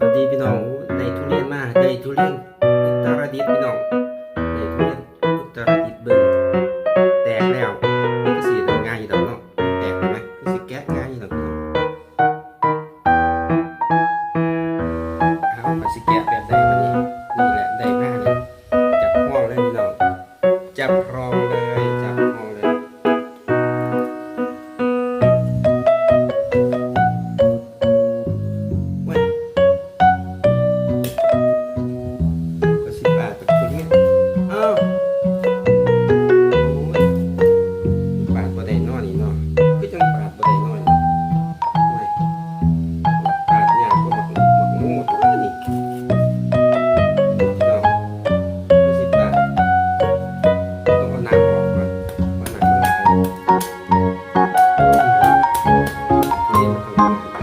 วัสดีพี่น้องได้ทุเรียนมาได้ทุเรียนอุตรดิตพี่น้องได้ทุเรียนอุตรดิตเบิ่งแตกแล้วมันก็สีง่ายอยู่ดอกเนาะแตกไหมก็สิแกะง่ายอยู่ดอกพี่น้องเอาไปสิแกะแบบใดวันนี้นี่แหละได้มากเลยจับห้องเลยพี่น้องจับรองเลย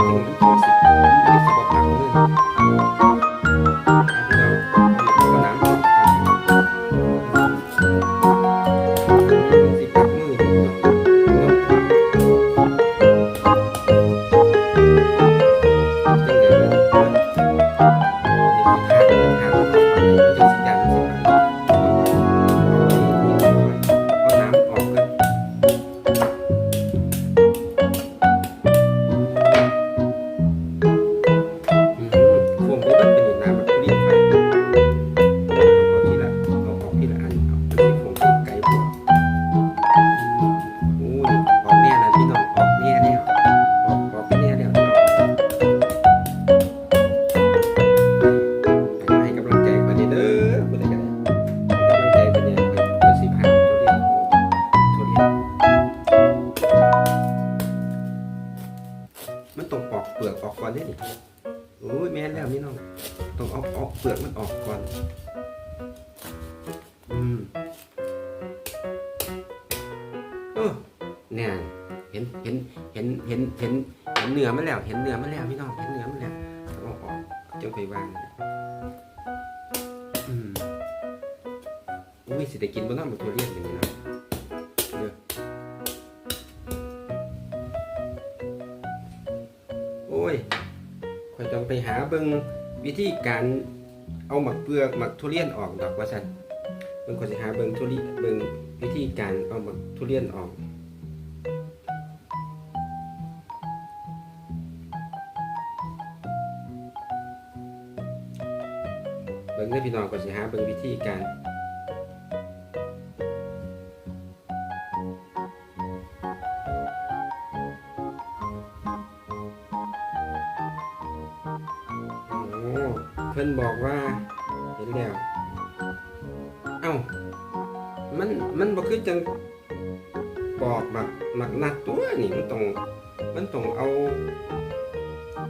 ทำ ออกเปลือกออกก่อนได้ดิโอ้ยแม่นแล้วพี่น้องต้องเอาออกเปลือกมันออกก่อน อืมเออเนี่ยเห็นเห็นเห็นเห็นเห็นเห็นเนื้อมันแล้ว เห็นเนื้อมันแล้วพี่น้องเห็นเนื้อมันแล้วเอาออกจังไปวางอืมอุ้ยสิได้กินบนน้ำมันตัวเรียนอย่างนี้นะ ข่อยต้องไปหาเบิ่งวิธีการเอาหมักเปลือกหมักทุเรียนออกดอกว่าซั่นเบิ่งก็สิหาเบิ่งทุเรียนเบิ่งวิธีการเอาบักทุเรียนออกเบิ่งเด้พี่น้องก็สิหาเบิ่งวิธีการ เพิ่นบอกว่าเห็นแล้ว เอ้า มันมันบ่คือจังปอกหมักหมักนัดตัวนี่มันต้องมันต้องเอา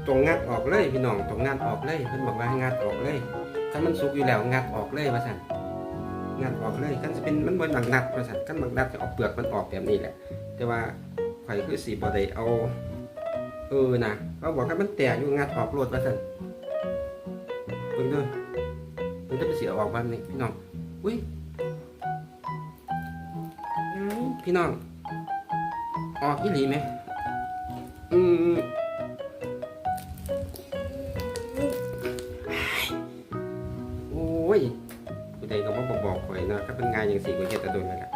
ตรงงัดออกเลยพี่น้องตรงงัดออกเลยเพิ่นบอกว่าให้งัดออกเลยถ้ามันสุกอยู่แล้วงัดออกเลยว่าซั่นงัดออกเลยคันสิเป็นมันบ่หนักนัดว่าซั่นคันหมักนัดจะเอาเปลือกมันออกแบบนี้แหละ แต่ว่าข่อยคือสิบ่ได้เอาเออนะเขาบอกว่ามันแตกอยู่งัดออกโลดว่าซั่น เบิ่งเด้อเพิ่นจะไปสิเอออกว่านี่พี่น้องอุ้ยพี่น้องออกอีหลีไหมอืมโอ้ยผู้ใดก็มาบอกบอกข่อยนะถ้าเป็นงานอย่างสี่ก็เฮ็ดแตะโดนแล้วล่ะ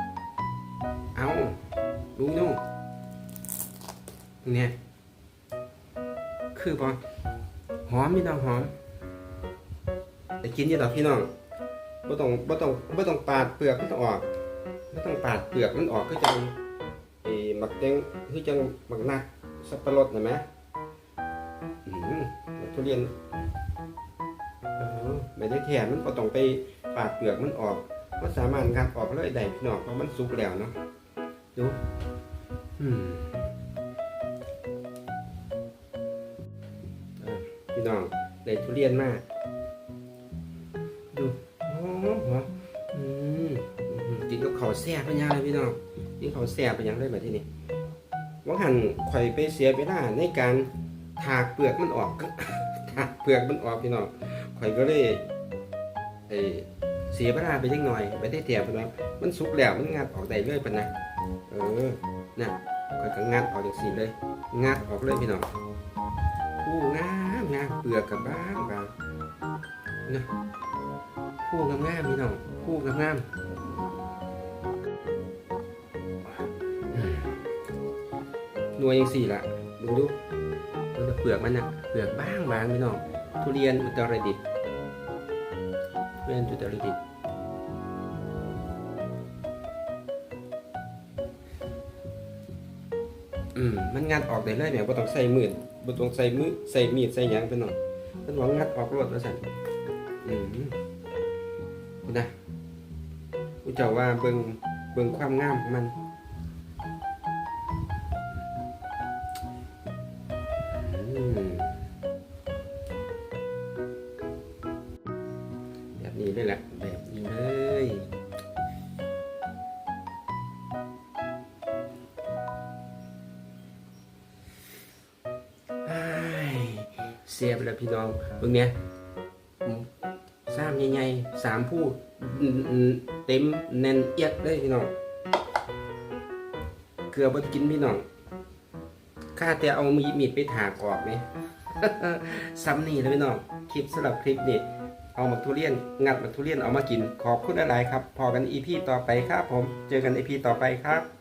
เอาลุงนู่เนี่ย คือปะหอมพี่น้องหอม แต่กินอยี่ดอกพี่น้องบ่ต้องบ่ต้องบ่ต้องปาดเปลือกมันออกบ่ต้องปาดเปลือกมันออกคือจังไอ้หมักแตงคือจังหมักนักสับปะรดน่ะแหมอืมหมักทุเรียนเออไม่ได้แท้มันบ่ต้องไปปาดเปลือกมันออกมันสามารถงัดออกเลยได้พี่น้องเพราะมันสุกแล้วเนาะดูอืมพี่น้องได้ทุเรียนมาดู นกับข้าวแซ่บป็นยังเลยพี่น้องกินข้าวแซ่บป็นยังเลยแบบที่นี่ว่าหันข่อยไปเสียเวลาในการถากเปลือกมันออกถากเปลือกมันออกพี่น้องข่อยก็เลยเอเสียเวลาไปเล็กหน่อยไม่ได้เตียบนะมันสุกแล้วมันงัดออกได้เลยปะนะเออน่ะข่อยก็งัดออกจากสีเลยงัดออกเลยพี่น้องผู้งามงามเปลือกกับบ้างบางนะคู่งามๆพี่น้องคู่งามๆอื วยังสี่ละดูดูดูเปลือกมันนะเปลือกบางบางๆพี่น้องทุเรียนอุตรดิตถ์ทุเรียนอุตรดิตถ์อืมมันงัดออกได้เลยแหมบ่ต้องใส่มือบ่ต้องใส่มือใส่มีดใส่หยังพี่น้องมันหวังงัดออกรวดว่าซั่นอืมคุณนะกูเจ้าว่าเบิ่งเบิ่งความงามของมัน นี้เลยแหละ แบบนี้เลยเสียบแล้วพี่น้องเบิ่งเนี้ยอืมสามใหญ่ๆสามผู้เต็มแน่นเอียดเลยพี่น้องเกลือบดกินพี่น้องข้าแต่เอามีดมีดไปถากออกไหมซ้ำนี่เลยพี่น้อง คลิปสำหรับคลิปนี้ เอาหมักทุเรียน งัดหมักทุเรียนเอามากิน ขอบคุณหลายๆครับ พอกันอีพีต่อไปครับผม เจอกันอีพีต่อไปครับ